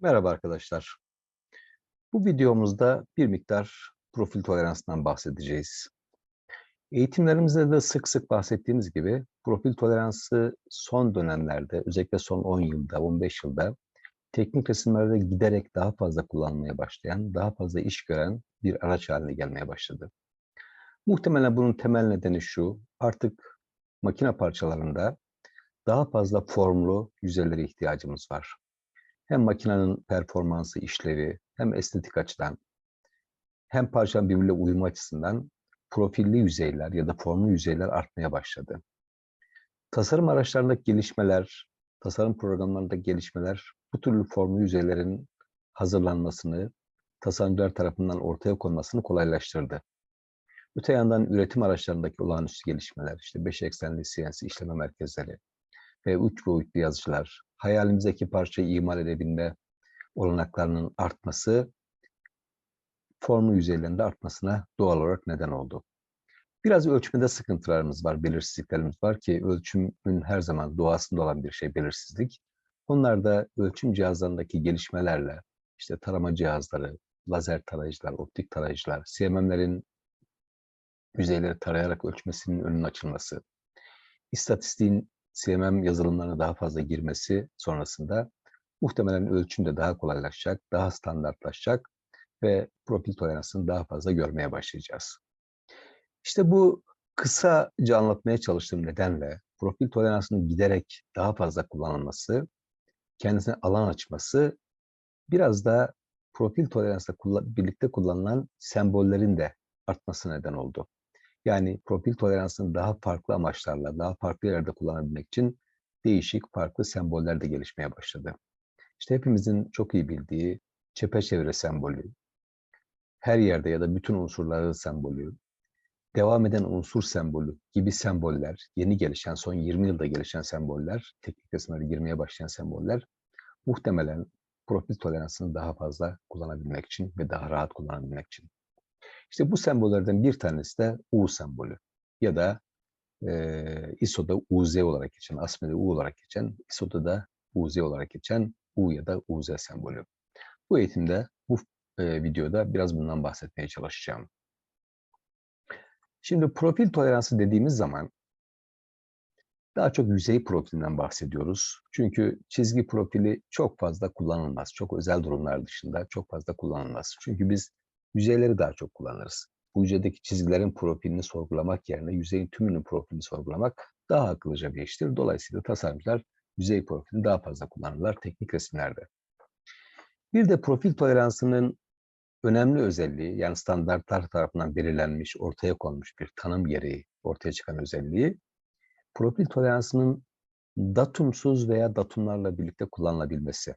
Merhaba arkadaşlar. Bu videomuzda bir miktar profil toleransından bahsedeceğiz. Eğitimlerimizde de sık sık bahsettiğimiz gibi profil toleransı son dönemlerde, özellikle son 10 yılda, 15 yılda teknik resimlerde giderek daha fazla kullanmaya başlayan, daha fazla iş gören bir araç haline gelmeye başladı. Muhtemelen bunun temel nedeni şu, artık makine parçalarında daha fazla formlu yüzeylere ihtiyacımız var hem makinenin performansı, işlevi, hem estetik açıdan, hem parçanın birbiriyle uyumu açısından profilli yüzeyler ya da formlu yüzeyler artmaya başladı. Tasarım araçlarındaki gelişmeler, tasarım programlarındaki gelişmeler bu türlü formlu yüzeylerin hazırlanmasını, tasarımcılar tarafından ortaya konmasını kolaylaştırdı. Öte yandan üretim araçlarındaki olağanüstü gelişmeler, işte 5 eksenli CNC işleme merkezleri ve 3 boyutlu yazıcılar, hayalimizdeki parçayı imal edebilme olanaklarının artması, formu yüzeylerinde artmasına doğal olarak neden oldu. Biraz ölçmede sıkıntılarımız var, belirsizliklerimiz var ki ölçümün her zaman doğasında olan bir şey belirsizlik. Onlar da ölçüm cihazlarındaki gelişmelerle, işte tarama cihazları, lazer tarayıcılar, optik tarayıcılar, CMM'lerin yüzeyleri tarayarak ölçmesinin önünün açılması, istatistiğin CMM yazılımlarına daha fazla girmesi sonrasında muhtemelen ölçüm de daha kolaylaşacak, daha standartlaşacak ve profil toleransını daha fazla görmeye başlayacağız. İşte bu kısaca anlatmaya çalıştığım nedenle profil toleransının giderek daha fazla kullanılması, kendisine alan açması biraz da profil toleransla birlikte kullanılan sembollerin de artması neden oldu. Yani profil toleransını daha farklı amaçlarla, daha farklı yerde kullanabilmek için değişik farklı semboller de gelişmeye başladı. İşte hepimizin çok iyi bildiği çepeçevre sembolü, her yerde ya da bütün unsurların sembolü, devam eden unsur sembolü gibi semboller, yeni gelişen, son 20 yılda gelişen semboller, teknik resimlere girmeye başlayan semboller muhtemelen profil toleransını daha fazla kullanabilmek için ve daha rahat kullanabilmek için. İşte bu sembollerden bir tanesi de U sembolü ya da e, ISO'da UZ olarak geçen, ASME'de U olarak geçen, ISO'da da UZ olarak geçen U ya da UZ sembolü. Bu eğitimde, bu e, videoda biraz bundan bahsetmeye çalışacağım. Şimdi profil toleransı dediğimiz zaman daha çok yüzey profilinden bahsediyoruz. Çünkü çizgi profili çok fazla kullanılmaz. Çok özel durumlar dışında çok fazla kullanılmaz. Çünkü biz yüzeyleri daha çok kullanırız. Bu yüzeydeki çizgilerin profilini sorgulamak yerine yüzeyin tümünün profilini sorgulamak daha akıllıca bir iştir. Dolayısıyla tasarımcılar yüzey profilini daha fazla kullanırlar teknik resimlerde. Bir de profil toleransının önemli özelliği, yani standartlar tarafından belirlenmiş, ortaya konmuş bir tanım gereği ortaya çıkan özelliği, profil toleransının datumsuz veya datumlarla birlikte kullanılabilmesi.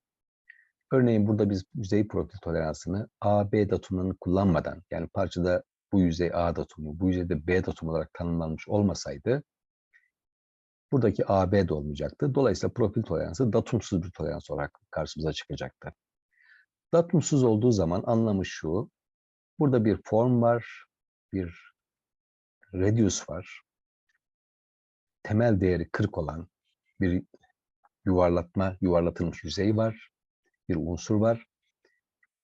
Örneğin burada biz yüzey profil toleransını A, B datumlarını kullanmadan, yani parçada bu yüzey A datumu, bu yüzeyde B datum olarak tanımlanmış olmasaydı, buradaki A, B de olmayacaktı. Dolayısıyla profil toleransı datumsuz bir tolerans olarak karşımıza çıkacaktı. Datumsuz olduğu zaman anlamı şu, burada bir form var, bir radius var, temel değeri 40 olan bir yuvarlatma, yuvarlatılmış yüzey var bir unsur var.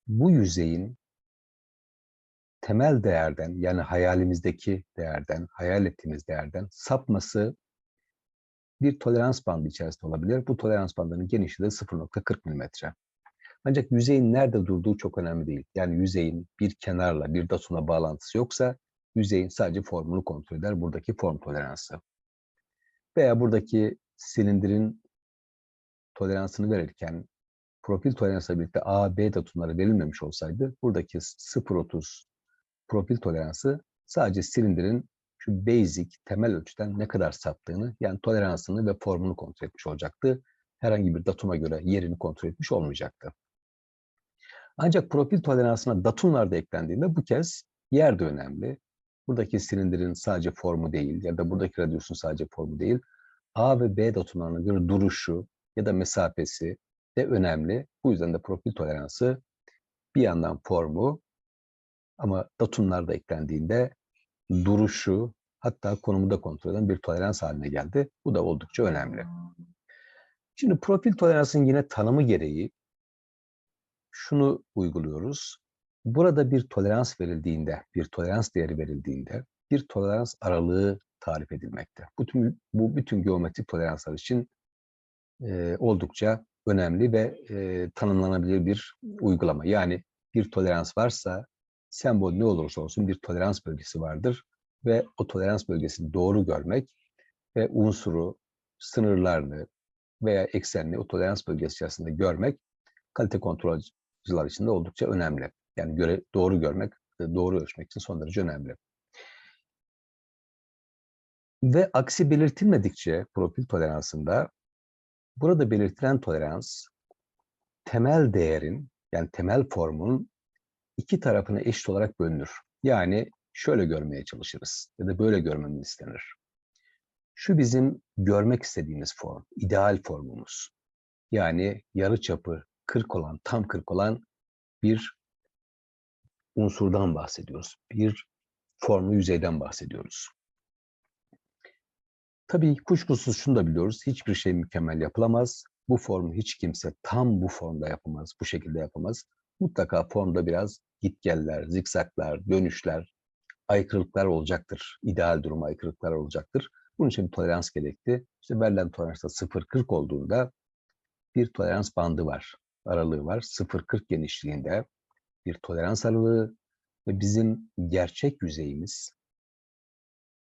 Bu yüzeyin temel değerden yani hayalimizdeki değerden, hayal ettiğimiz değerden sapması bir tolerans bandı içerisinde olabilir. Bu tolerans bandının genişliği de 0.40 mm. Ancak yüzeyin nerede durduğu çok önemli değil. Yani yüzeyin bir kenarla, bir datumla bağlantısı yoksa yüzeyin sadece formunu kontrol eder. Buradaki form toleransı. Veya buradaki silindirin toleransını verirken profil toleransla birlikte A, B datumları verilmemiş olsaydı buradaki 0.30 profil toleransı sadece silindirin şu basic temel ölçüden ne kadar saptığını yani toleransını ve formunu kontrol etmiş olacaktı. Herhangi bir datuma göre yerini kontrol etmiş olmayacaktı. Ancak profil toleransına datumlar da eklendiğinde bu kez yer de önemli. Buradaki silindirin sadece formu değil ya da buradaki radyusun sadece formu değil. A ve B datumlarına göre duruşu ya da mesafesi de önemli. Bu yüzden de profil toleransı bir yandan formu ama datumlar da eklendiğinde duruşu hatta konumu da kontrol eden bir tolerans haline geldi. Bu da oldukça önemli. Şimdi profil toleransın yine tanımı gereği şunu uyguluyoruz. Burada bir tolerans verildiğinde, bir tolerans değeri verildiğinde bir tolerans aralığı tarif edilmekte. Bütün, bu bütün geometrik toleranslar için e, oldukça önemli ve e, tanımlanabilir bir uygulama. Yani bir tolerans varsa sembol ne olursa olsun bir tolerans bölgesi vardır ve o tolerans bölgesini doğru görmek ve unsuru, sınırlarını veya eksenli o tolerans bölgesi içerisinde görmek kalite kontrolcüler için de oldukça önemli. Yani göre, doğru görmek, doğru ölçmek için son derece önemli. Ve aksi belirtilmedikçe profil toleransında burada belirtilen tolerans temel değerin yani temel formun iki tarafına eşit olarak bölünür. Yani şöyle görmeye çalışırız ya da böyle görmemiz istenir. Şu bizim görmek istediğimiz form, ideal formumuz. Yani yarı çapı 40 olan, tam 40 olan bir unsurdan bahsediyoruz. Bir formlu yüzeyden bahsediyoruz. Tabii kuşkusuz şunu da biliyoruz. Hiçbir şey mükemmel yapılamaz. Bu formu hiç kimse tam bu formda yapamaz, bu şekilde yapamaz. Mutlaka formda biraz gitgeller, zikzaklar, dönüşler, aykırılıklar olacaktır. İdeal duruma aykırılıklar olacaktır. Bunun için bir tolerans gerekti. İşte verilen toleransta 0-40 olduğunda bir tolerans bandı var, aralığı var. 0-40 genişliğinde bir tolerans aralığı ve bizim gerçek yüzeyimiz,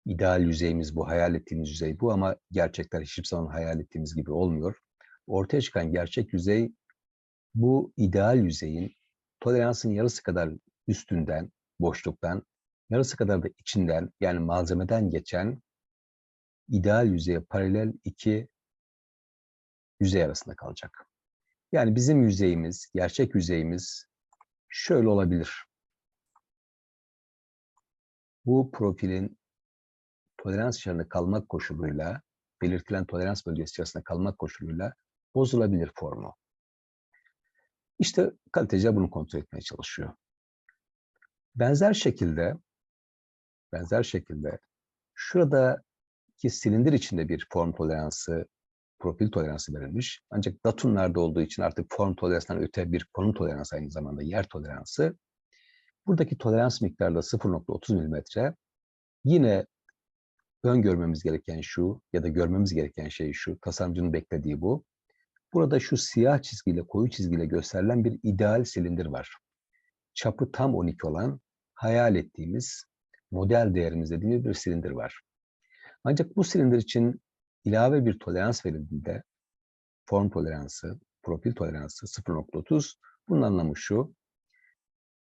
ideal yüzeyimiz bu, hayal ettiğimiz yüzey bu ama gerçekler hiçbir zaman hayal ettiğimiz gibi olmuyor. Ortaya çıkan gerçek yüzey bu ideal yüzeyin toleransın yarısı kadar üstünden, boşluktan, yarısı kadar da içinden yani malzemeden geçen ideal yüzeye paralel iki yüzey arasında kalacak. Yani bizim yüzeyimiz, gerçek yüzeyimiz şöyle olabilir. Bu profilin tolerans içerisinde kalmak koşuluyla, belirtilen tolerans bölgesi içerisinde kalmak koşuluyla bozulabilir formu. İşte kaliteciler bunu kontrol etmeye çalışıyor. Benzer şekilde, benzer şekilde şuradaki silindir içinde bir form toleransı, profil toleransı verilmiş. Ancak datumlarda olduğu için artık form toleransından öte bir konum toleransı aynı zamanda yer toleransı. Buradaki tolerans miktarı da 0.30 mm. Yine öngörmemiz gereken şu ya da görmemiz gereken şey şu, tasarımcının beklediği bu. Burada şu siyah çizgiyle, koyu çizgiyle gösterilen bir ideal silindir var. Çapı tam 12 olan, hayal ettiğimiz, model değerimiz dediğimiz bir silindir var. Ancak bu silindir için ilave bir tolerans verildiğinde, form toleransı, profil toleransı 0.30, bunun anlamı şu,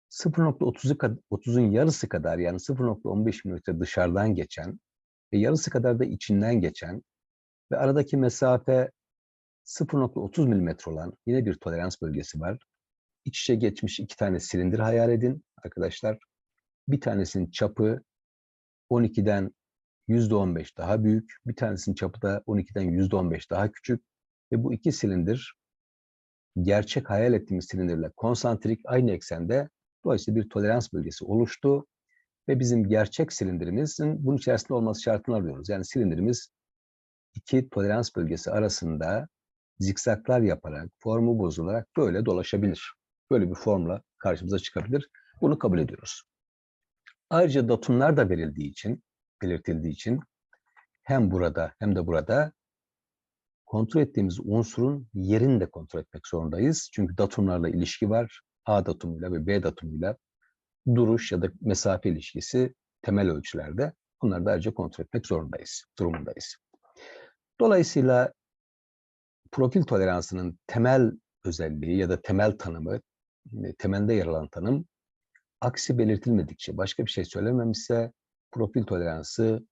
0.30'un yarısı kadar yani 0.15 mm dışarıdan geçen ve yarısı kadar da içinden geçen ve aradaki mesafe 0.30 mm olan yine bir tolerans bölgesi var. İç içe geçmiş iki tane silindir hayal edin arkadaşlar. Bir tanesinin çapı 12'den %15 daha büyük, bir tanesinin çapı da 12'den %15 daha küçük ve bu iki silindir gerçek hayal ettiğimiz silindirle konsantrik aynı eksende dolayısıyla bir tolerans bölgesi oluştu ve bizim gerçek silindirimizin bunun içerisinde olması şartını alıyoruz. Yani silindirimiz iki tolerans bölgesi arasında zikzaklar yaparak, formu bozularak böyle dolaşabilir. Böyle bir formla karşımıza çıkabilir. Bunu kabul ediyoruz. Ayrıca datumlar da verildiği için, belirtildiği için hem burada hem de burada kontrol ettiğimiz unsurun yerini de kontrol etmek zorundayız. Çünkü datumlarla ilişki var. A datumuyla ve B datumuyla duruş ya da mesafe ilişkisi temel ölçülerde. Bunları da ayrıca kontrol etmek zorundayız, durumundayız. Dolayısıyla profil toleransının temel özelliği ya da temel tanımı, e, temelde yer alan tanım, aksi belirtilmedikçe, başka bir şey söylememişse profil toleransı,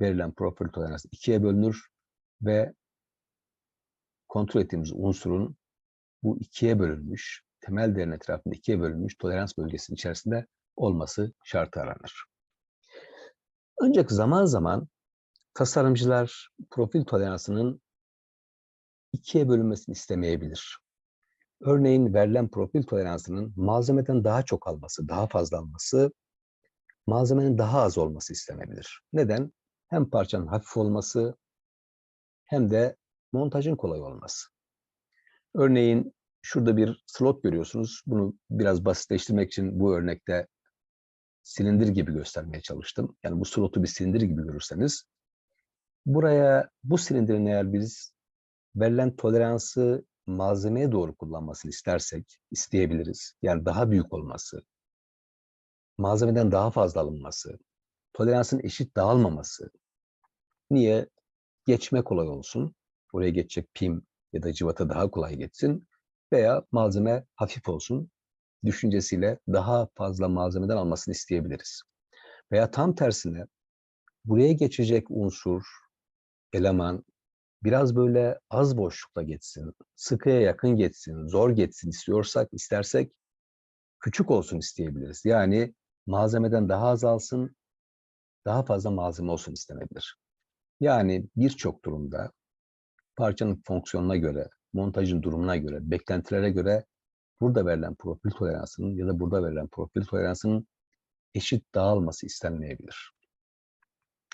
verilen profil toleransı ikiye bölünür ve kontrol ettiğimiz unsurun bu ikiye bölünmüş, temel değerin etrafında ikiye bölünmüş tolerans bölgesinin içerisinde olması şartı aranır. Ancak zaman zaman tasarımcılar profil toleransının ikiye bölünmesini istemeyebilir. Örneğin verilen profil toleransının malzemeden daha çok alması, daha fazla alması, malzemenin daha az olması istenebilir. Neden? Hem parçanın hafif olması hem de montajın kolay olması. Örneğin şurada bir slot görüyorsunuz. Bunu biraz basitleştirmek için bu örnekte silindir gibi göstermeye çalıştım. Yani bu slotu bir silindir gibi görürseniz buraya bu silindirin eğer biz verilen toleransı malzemeye doğru kullanmasını istersek isteyebiliriz. Yani daha büyük olması, malzemeden daha fazla alınması, toleransın eşit dağılmaması. Niye? Geçme kolay olsun. Oraya geçecek pim ya da cıvata daha kolay geçsin. Veya malzeme hafif olsun. Düşüncesiyle daha fazla malzemeden almasını isteyebiliriz. Veya tam tersine buraya geçecek unsur, eleman biraz böyle az boşlukla geçsin, sıkıya yakın geçsin, zor geçsin istiyorsak, istersek küçük olsun isteyebiliriz. Yani malzemeden daha az alsın, daha fazla malzeme olsun istenebilir. Yani birçok durumda parçanın fonksiyonuna göre, montajın durumuna göre, beklentilere göre burada verilen profil toleransının ya da burada verilen profil toleransının eşit dağılması istenmeyebilir.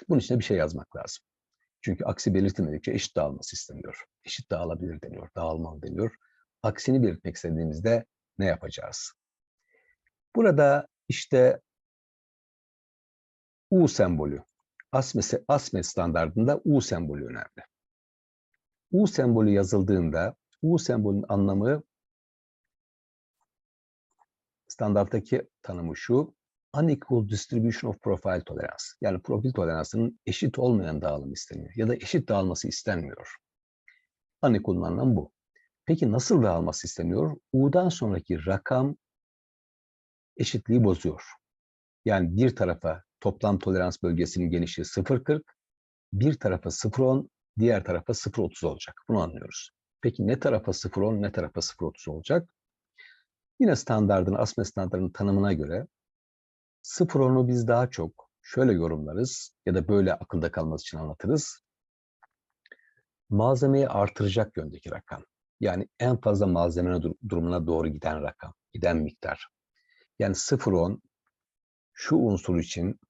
Bunun için bir şey yazmak lazım. Çünkü aksi belirtilmedikçe eşit dağılması isteniyor. Eşit dağılabilir deniyor, dağılmalı deniyor. Aksini belirtmek istediğimizde ne yapacağız? Burada işte U sembolü, ASME, ASME standartında U sembolü önemli. U sembolü yazıldığında U sembolünün anlamı standarttaki tanımı şu, unequal distribution of profile tolerance. Yani profil toleransının eşit olmayan dağılım isteniyor ya da eşit dağılması istenmiyor. Unequal'ın anlamı bu. Peki nasıl dağılması isteniyor? U'dan sonraki rakam eşitliği bozuyor. Yani bir tarafa toplam tolerans bölgesinin genişliği 0.40, bir tarafa 0.10, diğer tarafa 0.30 olacak. Bunu anlıyoruz. Peki ne tarafa 0.10, ne tarafa 0.30 olacak? Yine standartın, ASME standartının tanımına göre 0.10'u biz daha çok şöyle yorumlarız ya da böyle akılda kalması için anlatırız. Malzemeyi artıracak yöndeki rakam. Yani en fazla malzeme durumuna doğru giden rakam, giden miktar. Yani 0.10 şu unsur için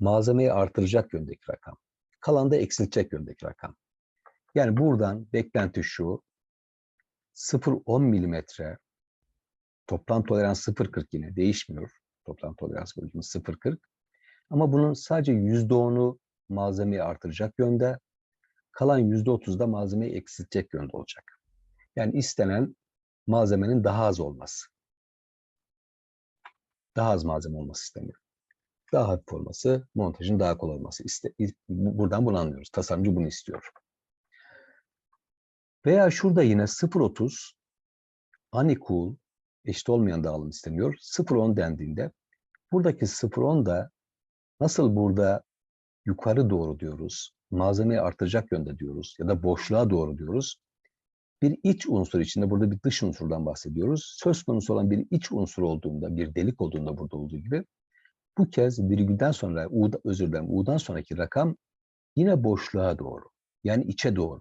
malzemeyi artıracak yöndeki rakam. Kalan da eksiltecek yöndeki rakam. Yani buradan beklenti şu. 0.10 milimetre toplam tolerans 0.40 yine değişmiyor. Toplam tolerans bölgemiz 0.40. Ama bunun sadece %10'u malzemeyi artıracak yönde, kalan %30 da malzemeyi eksiltecek yönde olacak. Yani istenen malzemenin daha az olması. Daha az malzeme olması isteniyor. Daha hafif olması, montajın daha kolay olması. İste, buradan bunu anlıyoruz. Tasarımcı bunu istiyor. Veya şurada yine 0.30 unequal eşit olmayan dağılım isteniyor. 0.10 dendiğinde buradaki 0.10 da nasıl burada yukarı doğru diyoruz, malzemeyi artıracak yönde diyoruz ya da boşluğa doğru diyoruz. Bir iç unsur içinde burada bir dış unsurdan bahsediyoruz. Söz konusu olan bir iç unsur olduğunda, bir delik olduğunda burada olduğu gibi bu kez virgülden sonra, U'da, özür dilerim, U'dan sonraki rakam yine boşluğa doğru. Yani içe doğru.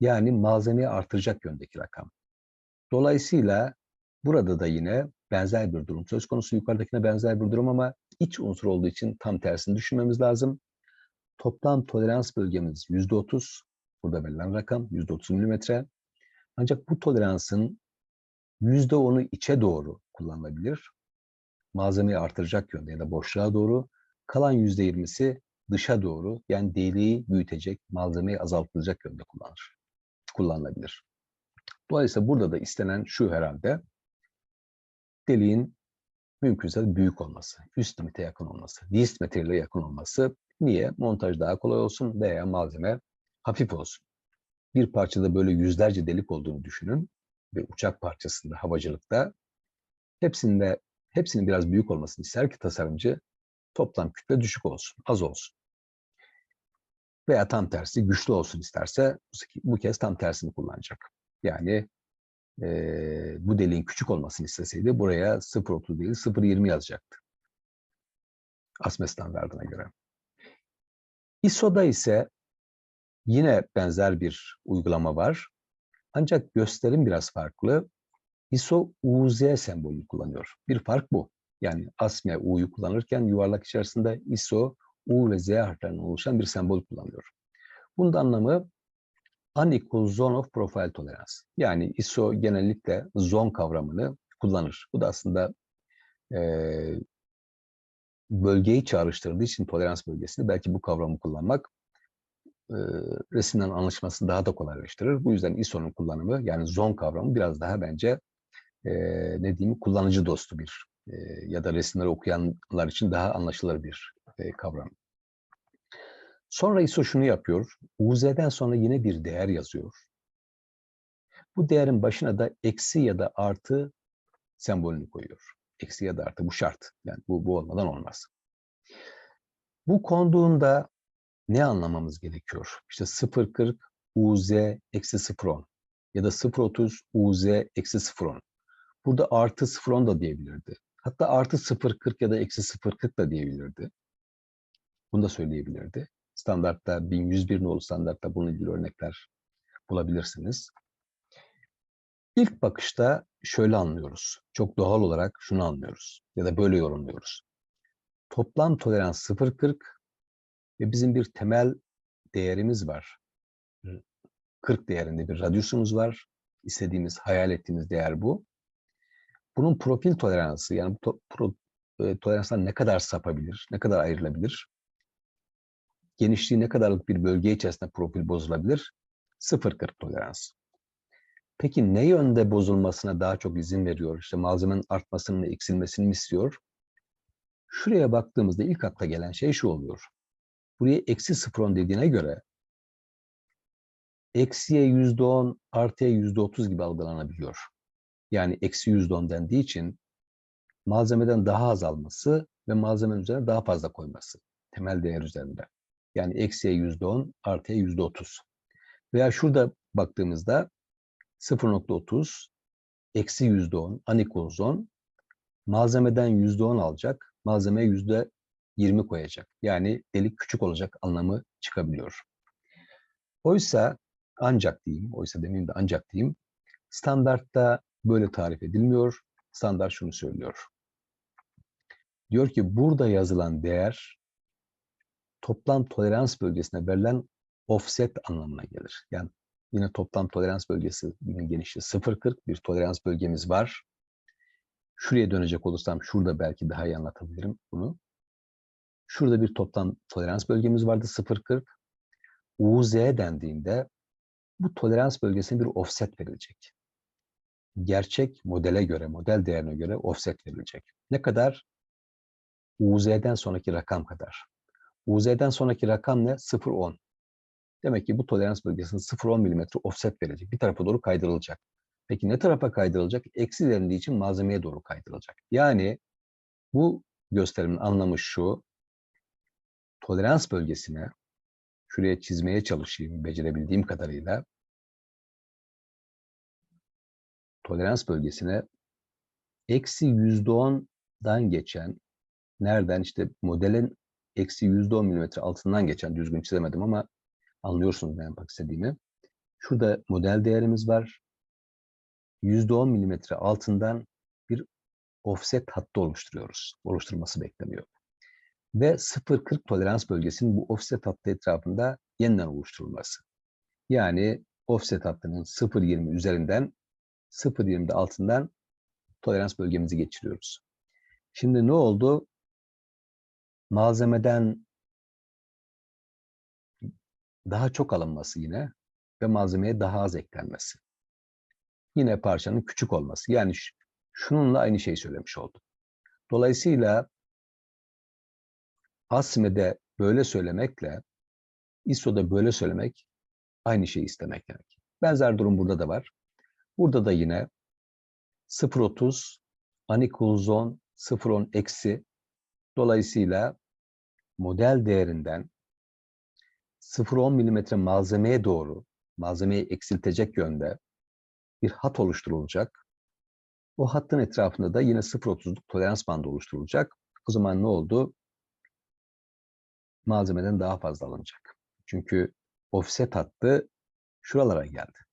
Yani malzemeyi artıracak yöndeki rakam. Dolayısıyla burada da yine benzer bir durum söz konusu. Yukarıdakine benzer bir durum ama iç unsur olduğu için tam tersini düşünmemiz lazım. Toplam tolerans bölgemiz %30. Burada verilen rakam %30 milimetre. Ancak bu toleransın %10'u içe doğru kullanılabilir. Malzemeyi artıracak yönde ya da boşluğa doğru. Kalan %20'si dışa doğru yani deliği büyütecek, malzemeyi azaltılacak yönde kullanılır, kullanılabilir. Dolayısıyla burada da istenen şu herhalde deliğin mümkünse büyük olması, üst limite yakın olması, disk materyale yakın olması. Niye? Montaj daha kolay olsun veya malzeme hafif olsun. Bir parçada böyle yüzlerce delik olduğunu düşünün ve uçak parçasında, havacılıkta hepsinde hepsinin biraz büyük olmasını ister ki tasarımcı toplam kütle düşük olsun, az olsun. Veya tam tersi güçlü olsun isterse bu kez tam tersini kullanacak. Yani e, bu deliğin küçük olmasını isteseydi buraya 0.30 değil 0.20 yazacaktı. ASME standartına göre. ISO'da ise yine benzer bir uygulama var. Ancak gösterim biraz farklı. ISO UZ sembolü kullanıyor. Bir fark bu. Yani ASME U'yu kullanırken yuvarlak içerisinde ISO U ve Z harflerinden oluşan bir sembol kullanıyor. Bunun da anlamı unequal zone of profile tolerance. Yani ISO genellikle zone kavramını kullanır. Bu da aslında eee, bölgeyi çağrıştırdığı için tolerans bölgesini belki bu kavramı kullanmak eee resimden anlaşılmasını daha da kolaylaştırır. Bu yüzden ISO'nun kullanımı yani zone kavramı biraz daha bence eee ne diyeyim kullanıcı dostu bir eee, ya da resimleri okuyanlar için daha anlaşılır bir eee, kavram. Sonra ISO şunu yapıyor. UZ'den sonra yine bir değer yazıyor. Bu değerin başına da eksi ya da artı sembolünü koyuyor. Eksi ya da artı bu şart. Yani bu, bu olmadan olmaz. Bu konduğunda ne anlamamız gerekiyor? İşte 0.40 UZ eksi 0.10 ya da 0.30 UZ eksi 0.10. Burada artı 0.10 da diyebilirdi. Hatta artı 0.40 ya da eksi 0.40 da diyebilirdi. Bunu da söyleyebilirdi. Standartta 1101 nolu standartta bununla ilgili örnekler bulabilirsiniz. İlk bakışta şöyle anlıyoruz. Çok doğal olarak şunu anlıyoruz ya da böyle yorumluyoruz. Toplam tolerans 0.40 ve bizim bir temel değerimiz var. 40 değerinde bir radyusumuz var. İstediğimiz, hayal ettiğimiz değer bu. Bunun profil toleransı yani to- pro, e, toleranstan ne kadar sapabilir, ne kadar ayrılabilir? Genişliği ne kadarlık bir bölge içerisinde profil bozulabilir? 0.40 tolerans. Peki ne yönde bozulmasına daha çok izin veriyor? İşte malzemenin artmasını mı, eksilmesini mi istiyor? Şuraya baktığımızda ilk akla gelen şey şu oluyor. Buraya eksi 0.10 dediğine göre eksiye %10, artıya %30 gibi algılanabiliyor. Yani eksi %10 dendiği için malzemeden daha az alması ve malzemenin üzerine daha fazla koyması. Temel değer üzerinde. Yani eksiye %10, artıya %30. Veya şurada baktığımızda 0.30 eksi %10 unequal zone malzemeden %10 alacak, malzemeye %20 koyacak. Yani delik küçük olacak anlamı çıkabiliyor. Oysa ancak diyeyim, oysa demeyeyim de ancak diyeyim, standartta böyle tarif edilmiyor. Standart şunu söylüyor. Diyor ki burada yazılan değer toplam tolerans bölgesine verilen offset anlamına gelir. Yani yine toplam tolerans bölgesinin genişliği 0.40 bir tolerans bölgemiz var. Şuraya dönecek olursam şurada belki daha iyi anlatabilirim bunu. Şurada bir toplam tolerans bölgemiz vardı 0.40. UZ dendiğinde bu tolerans bölgesine bir offset verilecek. Gerçek modele göre, model değerine göre offset verilecek. Ne kadar? UZ'den sonraki rakam kadar. UZ'den sonraki rakam ne? 0.10. Demek ki bu tolerans bölgesine 0.10 mm offset verecek. Bir tarafa doğru kaydırılacak. Peki ne tarafa kaydırılacak? Eksi dendiği için malzemeye doğru kaydırılacak. Yani bu gösterimin anlamı şu. Tolerans bölgesine şuraya çizmeye çalışayım becerebildiğim kadarıyla. Tolerans bölgesine eksi %10'dan geçen nereden işte modelin eksi %10 milimetre altından geçen düzgün çizemedim ama anlıyorsunuz ne yapmak istediğimi. Şurada model değerimiz var. %10 milimetre altından bir offset hattı oluşturuyoruz. Oluşturması bekleniyor. Ve 0.40 tolerans bölgesinin bu offset hattı etrafında yeniden oluşturulması. Yani offset hattının 0.20 üzerinden 0.20'de altından tolerans bölgemizi geçiriyoruz. Şimdi ne oldu? Malzemeden daha çok alınması yine ve malzemeye daha az eklenmesi. Yine parçanın küçük olması. Yani şununla aynı şeyi söylemiş oldum. Dolayısıyla ASME'de böyle söylemekle ISO'da böyle söylemek aynı şeyi istemek demek. Benzer durum burada da var. Burada da yine 0.30 unequal zone 0.10 eksi dolayısıyla model değerinden 0.10 mm malzemeye doğru malzemeyi eksiltecek yönde bir hat oluşturulacak. O hattın etrafında da yine 0.30'luk tolerans bandı oluşturulacak. O zaman ne oldu? Malzemeden daha fazla alınacak. Çünkü offset hattı şuralara geldi.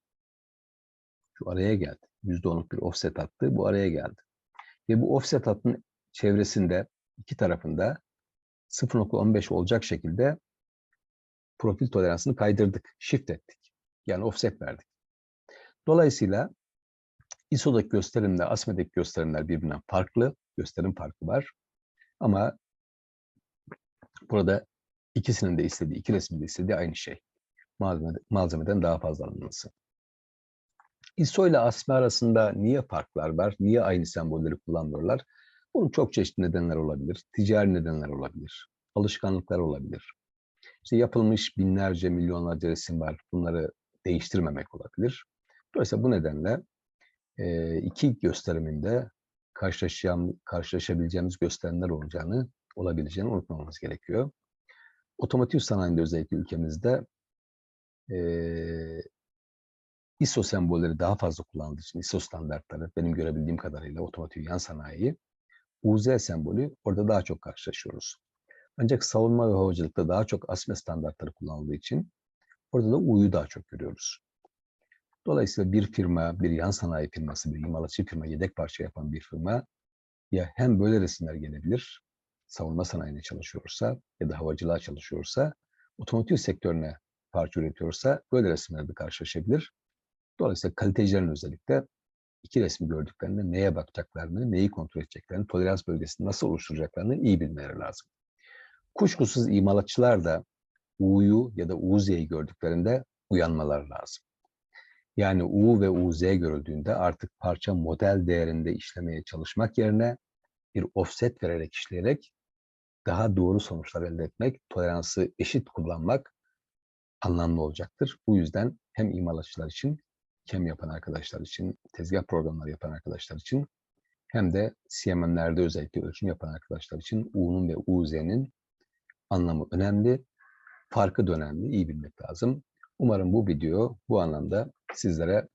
Şu araya geldi. %10'luk bir offset hattı bu araya geldi. Ve bu offset hattının çevresinde iki tarafında 0.15 olacak şekilde profil toleransını kaydırdık, shift ettik. Yani offset verdik. Dolayısıyla ISO'daki gösterimle ASME'deki gösterimler birbirinden farklı. Gösterim farkı var. Ama burada ikisinin de istediği, iki resmin de istediği aynı şey. Malzeme, malzemeden daha fazla alınması. ISO ile ASME arasında niye farklar var? Niye aynı sembolleri kullanmıyorlar? Bunun çok çeşitli nedenler olabilir. Ticari nedenler olabilir. Alışkanlıklar olabilir. İşte yapılmış binlerce, milyonlarca resim var. Bunları değiştirmemek olabilir. Dolayısıyla bu nedenle iki gösteriminde karşılaşabileceğimiz gösterimler olacağını, olabileceğini unutmamamız gerekiyor. Otomotiv sanayinde özellikle ülkemizde ISO sembolleri daha fazla kullanıldığı için ISO standartları benim görebildiğim kadarıyla otomotiv yan sanayi UZ sembolü orada daha çok karşılaşıyoruz. Ancak savunma ve havacılıkta daha çok ASME standartları kullanıldığı için orada da U'yu daha çok görüyoruz. Dolayısıyla bir firma, bir yan sanayi firması, bir imalatçı firma, yedek parça yapan bir firma ya hem böyle resimler gelebilir, savunma sanayine çalışıyorsa ya da havacılığa çalışıyorsa, otomotiv sektörüne parça üretiyorsa böyle resimlerde karşılaşabilir. Dolayısıyla kalitecilerin özellikle iki resmi gördüklerinde neye bakacaklarını, neyi kontrol edeceklerini, tolerans bölgesini nasıl oluşturacaklarını iyi bilmeleri lazım. Kuşkusuz imalatçılar da U'yu ya da UZ'yi gördüklerinde uyanmaları lazım. Yani U ve UZ görüldüğünde artık parça model değerinde işlemeye çalışmak yerine bir offset vererek işleyerek daha doğru sonuçlar elde etmek, toleransı eşit kullanmak anlamlı olacaktır. Bu yüzden hem imalatçılar için, kem yapan arkadaşlar için, tezgah programları yapan arkadaşlar için hem de CMM'lerde özellikle ölçüm yapan arkadaşlar için U'nun ve UZ'nin anlamı önemli. Farkı da önemli, iyi bilmek lazım. Umarım bu video bu anlamda sizlere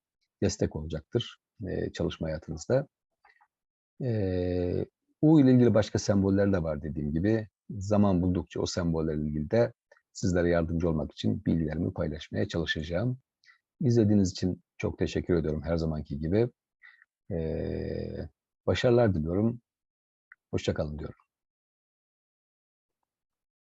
destek olacaktır e, çalışma hayatınızda. E, U ile ilgili başka semboller de var dediğim gibi. Zaman buldukça o sembollerle ilgili de sizlere yardımcı olmak için bilgilerimi paylaşmaya çalışacağım. İzlediğiniz için çok teşekkür ediyorum her zamanki gibi. E, başarılar diliyorum. Hoşçakalın diyorum.